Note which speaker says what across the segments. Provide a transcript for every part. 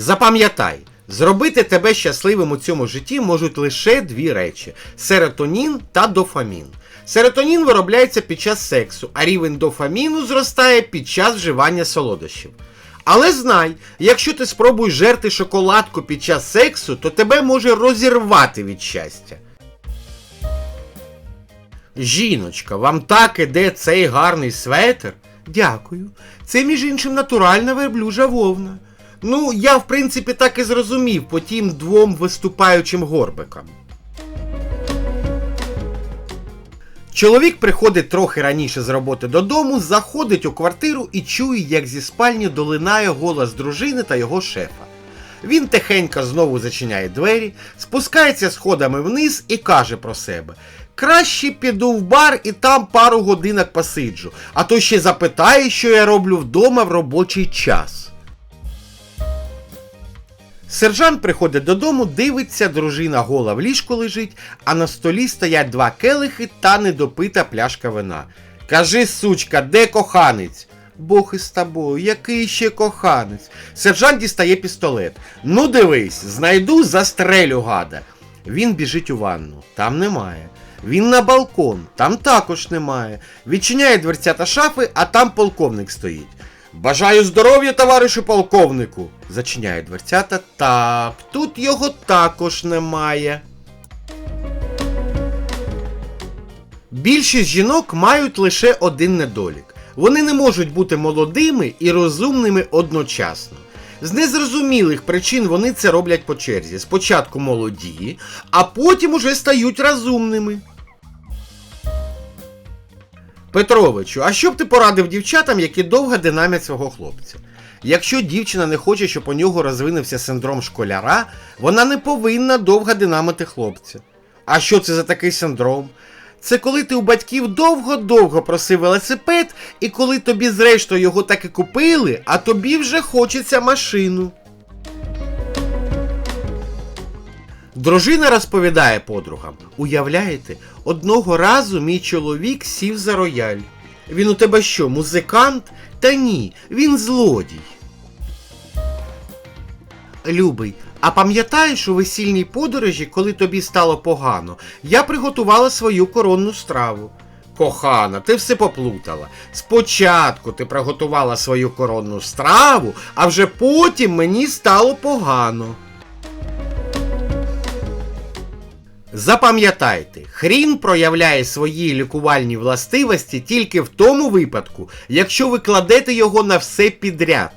Speaker 1: Запам'ятай, зробити тебе щасливим у цьому житті можуть лише дві речі: серотонін та дофамін. Серотонін виробляється під час сексу, а рівень дофаміну зростає під час вживання солодощів. Але знай, якщо ти спробуєш жерти шоколадку під час сексу, то тебе може розірвати від щастя. Жіночка, вам так іде цей гарний светр? Дякую. Це, між іншим, натуральна верблюжа вовна. Ну, я в принципі так і зрозумів по тим двом виступаючим горбикам. Чоловік приходить трохи раніше з роботи додому, заходить у квартиру і чує, як зі спальні долинає голос дружини та його шефа. Він тихенько знову зачиняє двері, спускається сходами вниз і каже про себе: Краще піду в бар і там пару годинок посиджу, а то ще запитає, що я роблю вдома в робочий час. Сержант приходить додому, дивиться, дружина гола в ліжку лежить, а на столі стоять два келихи та недопита пляшка вина. Кажи, сучка, де коханець? Бог із тобою, який ще коханець? Сержант дістає пістолет. Ну дивись, знайду, застрелю гада. Він біжить у ванну, там немає. Він на балкон, там також немає. Відчиняє дверцята шафи, а там полковник стоїть. Бажаю здоров'я, товаришу полковнику. Зачиняє дверцята. Так, тут його також немає. Більшість жінок мають лише один недолік. Вони не можуть бути молодими і розумними одночасно. З незрозумілих причин вони це роблять по черзі. Спочатку молоді, а потім уже стають розумними. Петровичу, а що б ти порадив дівчатам, які довго динамять свого хлопця? Якщо дівчина не хоче, щоб у нього розвинувся синдром школяра, вона не повинна довго динамити хлопця. А що це за такий синдром? Це коли ти у батьків довго-довго просив велосипед, і коли тобі зрештою його так і купили, а тобі вже хочеться машину. Дружина розповідає подругам: Уявляєте, одного разу мій чоловік сів за рояль. Він у тебе що, музикант? Та ні, він злодій. Любий, а пам'ятаєш у весільній подорожі, коли тобі стало погано, я приготувала свою коронну страву. Кохана, ти все поплутала. Спочатку ти приготувала свою коронну страву, а вже потім мені стало погано. Запам'ятайте, хрін проявляє свої лікувальні властивості тільки в тому випадку, якщо ви кладете його на все підряд.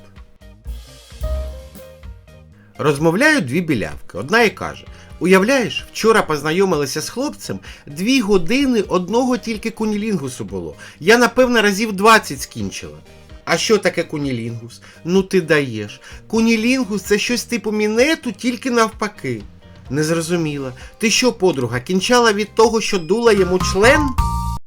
Speaker 1: Розмовляють дві білявки. Одна і каже: Уявляєш, вчора познайомилася з хлопцем, дві години одного тільки кунілінгусу було. Я, напевно, разів 20 скінчила. А що таке кунілінгус? Ну ти даєш. Кунілінгус це щось типу мінету, тільки навпаки. Не зрозуміла. Ти що, подруга, кінчала від того, що дула йому член?